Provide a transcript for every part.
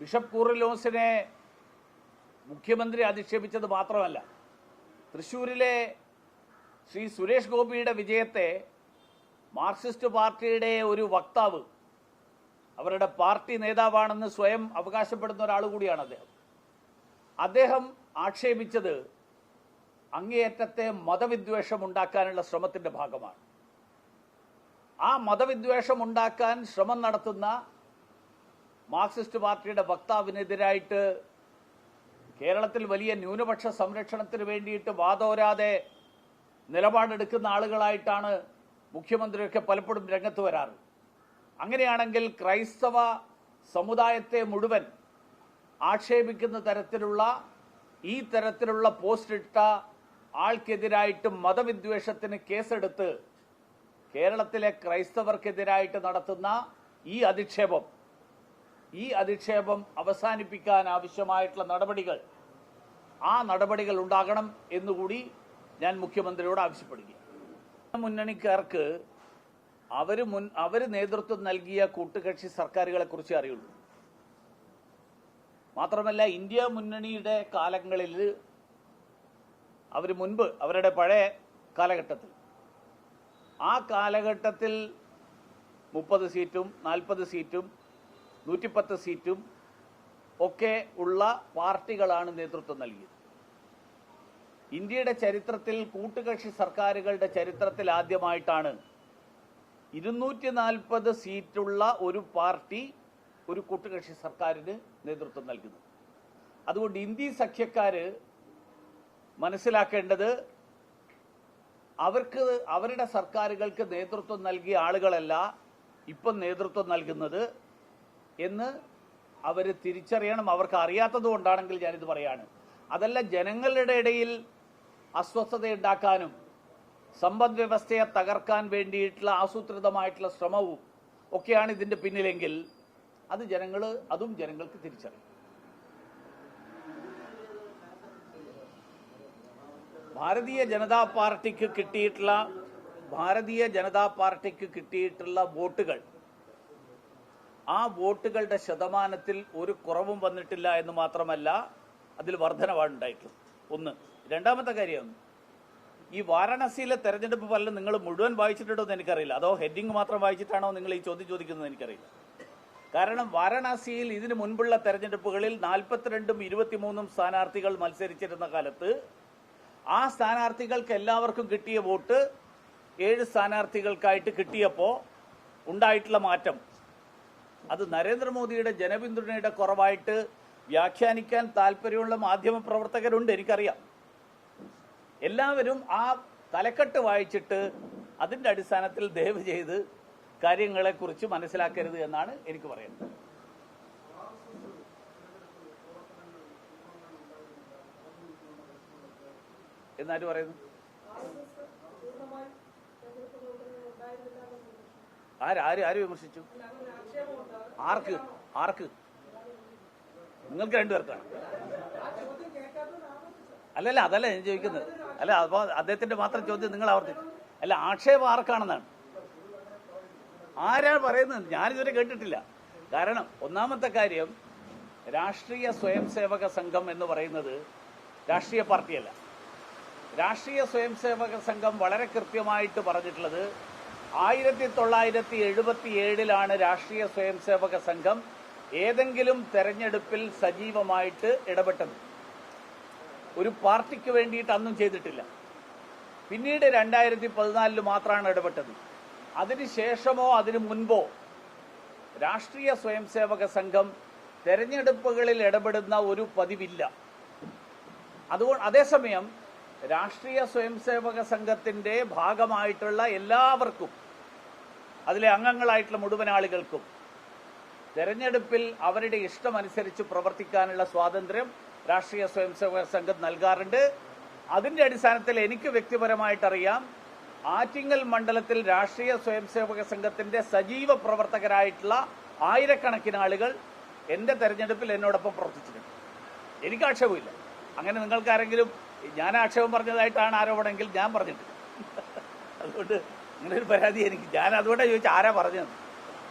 Bishop കൂറിലോസിനെ മുഖ്യമന്ത്രി അധിക്ഷേപിച്ചത് മാത്രമല്ല തൃശ്ശൂരിലെ ശ്രീ സുരേഷ് ഗോപിയുടെ വിജയത്തെ മാർക്സിസ്റ്റ് പാർട്ടിയുടെ ഒരു വക്താവ് അവരുടെ പാർട്ടി നേതാവാണെന്ന് സ്വയം അവകാശപ്പെടുന്ന ഒരാൾ കൂടിയാണ് അദ്ദേഹം. അദ്ദേഹം ആക്ഷേപിച്ചത് അങ്ങേയറ്റത്തെ മതവിദ്വേഷം ഉണ്ടാക്കാനുള്ള ശ്രമത്തിന്റെ ഭാഗമാണ്. ആ മതവിദ്വേഷം ഉണ്ടാക്കാൻ ശ്രമം നടത്തുന്ന മാർക്സിസ്റ്റ് പാർട്ടിയുടെ വക്താവിനെതിരായിട്ട് കേരളത്തിൽ വലിയ ന്യൂനപക്ഷ സംരക്ഷണത്തിന് വേണ്ടിയിട്ട് വാദോരാതെ നിലപാടെടുക്കുന്ന ആളുകളായിട്ടാണ് മുഖ്യമന്ത്രിയൊക്കെ പലപ്പോഴും രംഗത്ത് വരാറ്. അങ്ങനെയാണെങ്കിൽ ക്രൈസ്തവ സമുദായത്തെ മുഴുവൻ ആക്ഷേപിക്കുന്ന തരത്തിലുള്ള ഈ തരത്തിലുള്ള പോസ്റ്റ് ഇട്ട ആൾക്കെതിരായിട്ട് മതവിദ്വേഷത്തിന് കേസെടുത്ത് കേരളത്തിലെ ക്രൈസ്തവർക്കെതിരായിട്ട് നടത്തുന്ന ഈ അധിക്ഷേപം ഈ അധിക്ഷേപം അവസാനിപ്പിക്കാൻ ആവശ്യമായിട്ടുള്ള നടപടികൾ ആ നടപടികൾ ഉണ്ടാകണം എന്നുകൂടി ഞാൻ മുഖ്യമന്ത്രിയോട് ആവശ്യപ്പെടുക മുന്നണിക്കാർക്ക് അവർ മുൻ അവർ നേതൃത്വം നൽകിയ കൂട്ടുകക്ഷി സർക്കാരുകളെ കുറിച്ച് അറിയുള്ളൂ. മാത്രമല്ല ഇന്ത്യ മുന്നണിയുടെ കാലങ്ങളിൽ അവർ മുൻപ് അവരുടെ പഴയ കാലഘട്ടത്തിൽ. ആ കാലഘട്ടത്തിൽ മുപ്പത് സീറ്റും നാൽപ്പത് സീറ്റും നൂറ്റിപ്പത്ത് സീറ്റും ഒക്കെ ഉള്ള പാർട്ടികളാണ് നേതൃത്വം നൽകിയത്. ഇന്ത്യയുടെ ചരിത്രത്തിൽ കൂട്ടുകക്ഷി സർക്കാരുകളുടെ ചരിത്രത്തിൽ ആദ്യമായിട്ടാണ് ഇരുന്നൂറ്റി നാൽപ്പത് സീറ്റുള്ള ഒരു പാർട്ടി ഒരു കൂട്ടുകക്ഷി സർക്കാരിന് നേതൃത്വം നൽകുന്നത്. അതുകൊണ്ട് ഇന്ത്യ സഖ്യക്കാര് മനസ്സിലാക്കേണ്ടത് അവർക്ക് അവരുടെ സർക്കാരുകൾക്ക് നേതൃത്വം നൽകിയ ആളുകളല്ല ഇപ്പം നേതൃത്വം നൽകുന്നത് എന്ന് അവർ തിരിച്ചറിയണം. അവർക്ക് അറിയാത്തത് കൊണ്ടാണെങ്കിൽ ഞാനിത് പറയാണ്. അതല്ല ജനങ്ങളുടെ ഇടയിൽ അസ്വസ്ഥത ഉണ്ടാക്കാനും സമ്പദ് വ്യവസ്ഥയെ തകർക്കാൻ വേണ്ടിയിട്ടുള്ള ആസൂത്രിതമായിട്ടുള്ള ശ്രമവും ഒക്കെയാണ് ഇതിന്റെ പിന്നിലെങ്കിൽ അത് ജനങ്ങൾ അതും ജനങ്ങൾക്ക് തിരിച്ചറിയും. ഭാരതീയ ജനതാ പാർട്ടിക്ക് കിട്ടിയിട്ടുള്ള ഭാരതീയ ജനതാ പാർട്ടിക്ക് കിട്ടിയിട്ടുള്ള വോട്ടുകൾ ആ വോട്ടുകളുടെ ശതമാനത്തിൽ ഒരു കുറവും വന്നിട്ടില്ല എന്ന് മാത്രമല്ല അതിൽ വർധനവാണ് ഉണ്ടായിട്ടുള്ളത് ഒന്ന്. രണ്ടാമത്തെ കാര്യം ഈ വാരാണസിയിലെ തെരഞ്ഞെടുപ്പ് ഫലം നിങ്ങൾ മുഴുവൻ വായിച്ചിട്ടുണ്ടോ എന്ന് എനിക്കറിയില്ല. അതോ ഹെഡിങ് മാത്രം വായിച്ചിട്ടാണോ നിങ്ങൾ ഈ ചോദ്യം ചോദിക്കുന്നത് എനിക്കറിയില്ല. കാരണം വാരാണസിയിൽ ഇതിനു മുൻപുള്ള തെരഞ്ഞെടുപ്പുകളിൽ നാൽപ്പത്തിരണ്ടും ഇരുപത്തിമൂന്നും സ്ഥാനാർത്ഥികൾ മത്സരിച്ചിരുന്ന കാലത്ത് ആ സ്ഥാനാർത്ഥികൾക്ക് എല്ലാവർക്കും കിട്ടിയ വോട്ട് ഏഴ് സ്ഥാനാർത്ഥികൾക്കായിട്ട് കിട്ടിയപ്പോൾ ഉണ്ടായിട്ടുള്ള മാറ്റം. അത് നരേന്ദ്രമോദിയുടെ ജനപിന്തുണയുടെ കുറവായിട്ട് വ്യാഖ്യാനിക്കാൻ താല്പര്യമുള്ള മാധ്യമ പ്രവർത്തകരുണ്ട് എനിക്കറിയാം. എല്ലാവരും ആ തലക്കെട്ട് വായിച്ചിട്ട് അതിന്റെ അടിസ്ഥാനത്തിൽ ദയവ് ചെയ്ത് കാര്യങ്ങളെക്കുറിച്ച് മനസ്സിലാക്കരുത് എന്നാണ് എനിക്ക് പറയുന്നത്. എന്നാര് പറയുന്നു? ആര് ആര് ആര് വിമർശിച്ചു? ആർക്ക്? ആർക്ക്? നിങ്ങൾക്ക് രണ്ടുപേർക്കാണ് അല്ലല്ല അതല്ല ഞാൻ ചോദിക്കുന്നത്. അല്ല അപ്പോൾ അദ്ദേഹത്തിന്റെ മാത്രം ചോദ്യം നിങ്ങൾ ആവർത്തിച്ചു അല്ല ആക്ഷേപം ആർക്കാണെന്നാണ്? ആരാ പറയുന്നത്? ഞാനിതുവരെ കേട്ടിട്ടില്ല. കാരണം ഒന്നാമത്തെ കാര്യം രാഷ്ട്രീയ സ്വയം സേവക സംഘം എന്ന് പറയുന്നത് രാഷ്ട്രീയ പാർട്ടിയല്ല. രാഷ്ട്രീയ സ്വയം സംഘം വളരെ കൃത്യമായിട്ട് പറഞ്ഞിട്ടുള്ളത് ആയിരത്തി തൊള്ളായിരത്തി എഴുപത്തി ഏഴിലാണ് രാഷ്ട്രീയ സ്വയം സേവക സംഘം ഏതെങ്കിലും തെരഞ്ഞെടുപ്പിൽ സജീവമായിട്ട് ഇടപെട്ടത്. ഒരു പാർട്ടിക്ക് വേണ്ടിയിട്ട് അന്നും ചെയ്തിട്ടില്ല. പിന്നീട് രണ്ടായിരത്തി പതിനാലിൽ മാത്രമാണ് ഇടപെട്ടത്. അതിനുശേഷമോ അതിനു മുൻപോ രാഷ്ട്രീയ സ്വയംസേവക സംഘം തെരഞ്ഞെടുപ്പുകളിൽ ഇടപെടുന്ന ഒരു പതിവില്ല. അതുകൊണ്ട് അതേസമയം രാഷ്ട്രീയ സ്വയംസേവക സംഘത്തിന്റെ ഭാഗമായിട്ടുള്ള എല്ലാവർക്കും അതിലെ അംഗങ്ങളായിട്ടുള്ള മുഴുവൻ ആളുകൾക്കും തെരഞ്ഞെടുപ്പിൽ അവരുടെ ഇഷ്ടമനുസരിച്ച് പ്രവർത്തിക്കാനുള്ള സ്വാതന്ത്ര്യം രാഷ്ട്രീയ സ്വയംസേവക സംഘം നൽകാറുണ്ട്. അതിന്റെ അടിസ്ഥാനത്തിൽ എനിക്ക് വ്യക്തിപരമായിട്ടറിയാം ആറ്റിങ്ങൽ മണ്ഡലത്തിൽ രാഷ്ട്രീയ സ്വയംസേവക സംഘത്തിന്റെ സജീവ പ്രവർത്തകരായിട്ടുള്ള ആയിരക്കണക്കിന് ആളുകൾ എന്റെ തെരഞ്ഞെടുപ്പിൽ എന്നോടൊപ്പം പ്രവർത്തിച്ചിട്ടുണ്ട്. എനിക്ക് ആക്ഷേപമില്ല. അങ്ങനെ നിങ്ങൾക്ക് ആരെങ്കിലും ഞാൻ ആക്ഷേപം പറഞ്ഞതായിട്ടാണ് ആരോപണമെങ്കിൽ ഞാൻ പറഞ്ഞിട്ടില്ല അതുകൊണ്ട് ഇങ്ങനൊരു പരാതി എനിക്ക്. ഞാൻ അതുകൊണ്ടാണ് ചോദിച്ചാൽ ആരാ പറഞ്ഞത്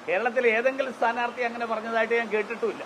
കേരളത്തിലെ ഏതെങ്കിലും സ്ഥാനാർത്ഥി അങ്ങനെ പറഞ്ഞതായിട്ട് ഞാൻ കേട്ടിട്ടുമില്ല.